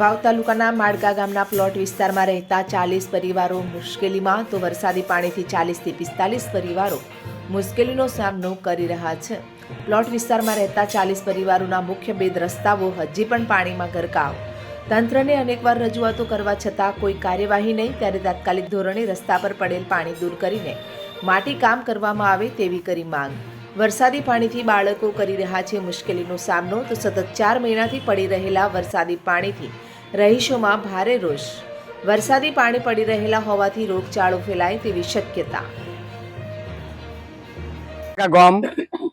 વાવ તાલુકાના માળકા ગામના પ્લોટ વિસ્તારમાં રહેતા ચાલીસ પરિવારો મુશ્કેલીમાં તો વરસાદી પાણીથી ચાલીસથી પિસ્તાલીસ પરિવારો મુશ્કેલીનો સામનો કરી રહ્યા છે. પ્લોટ વિસ્તારમાં રહેતા ચાલીસ પરિવારોના મુખ્ય બેદ રસ્તાઓ હજી પણ પાણીમાં ગરકાવ. તંત્રને અનેકવાર રજૂઆતો કરવા છતાં કોઈ કાર્યવાહી નહીં, ત્યારે તાત્કાલિક ધોરણે રસ્તા પર પડેલ પાણી દૂર કરીને માટી કામ કરવામાં આવે તેવી કરી માંગ. વરસાદી પાણીથી બાળકો કરી રહ્યા છે મુશ્કેલીનો સામનો, તો સતત ચાર મહિનાથી પડી રહેલા વરસાદી પાણીથી રહીશોમાં ભારે રોષ. વરસાદી પાણી પડી રહેલા હોવાથી રોગચાળો ફેલાય તેવી શક્યતા. ગામ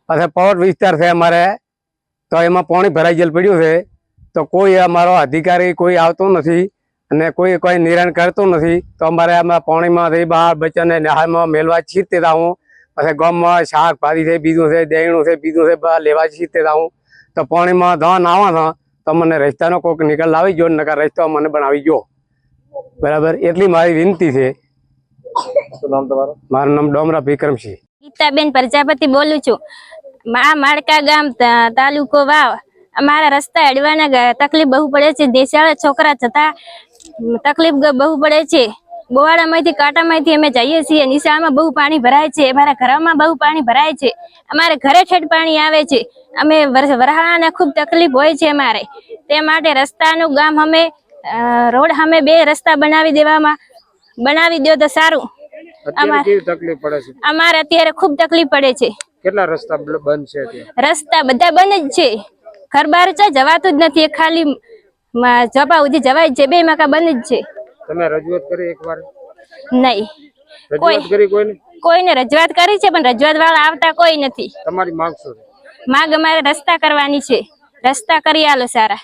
પાસે પવન વિસ્તાર છે અમારે, તો એમાં પાણી ભરાઈ જેલ પડ્યું છે. તો કોઈ અમારો અધિકારી કોઈ આવતો નથી અને કોઈ કોઈ નિરાણ કરતો નથી. તો અમારે આમાં પાણીમાંથી બહાર બચ્ચાને નહારમાં મેળવા છીતે હું. પછી ગામમાં શાકભાજી છે, બીજું છે દહીણું છે, બીજું છે લેવા છીતે હું. તો પાણીમાં ધન આવા છે તો મને રસ્તાનો કોઈક નિકાલ લાવી ગયો નકાર રસ્તો મને બનાવી ગયો. બરાબર? એટલી મારી વિનંતી છે. મારું નામ ડોમરા વિક્રમસિંહ. ગીતાબેન પ્રજાપતિ બોલું છું. મા માળકા ગામ તાલુકો વાવ. અમારા રસ્તા અડવાના તકલીફ બહુ પડે છે. દેશાળા છોકરા જતા તકલીફ બહુ પડે છે. બોવાડામાંથી કાંટામાંથી અમે જઈએ છીએ. નિશાળમાં બહુ પાણી ભરાય છે. અમારા ઘરમાં બહુ પાણી ભરાય છે. અમારે ઘરે ઠેઠ પાણી આવે છે. અમે વર- વરહાળાને ખૂબ તકલીફ હોય છે અમારે. તે માટે રસ્તાનું ગામ અમે રોડ અમે બે રસ્તા બનાવી દેવામાં બનાવી દો તો સારું. અમાર- અત્યારે ખૂબ તકલીફ પડે છે. કેટલા રસ્તા બંધ છે રસ્તા બધા બંધ જ છે. ઘર બહાર જવાતું જ નથી. ખાલી જવા સુધી જવાય છે. બે મકા બંધ જ છે. તમે રજૂઆત કરી એકવાર? નહીં. કોઈ કોઈને? કોઈને રજૂઆત કરી છે પણ રજૂઆત વાળા આવતા કોઈ નથી. તમારી માંગ શું માગ અમારે રસ્તા કરવાની છે. રસ્તા કરી આલો સારા.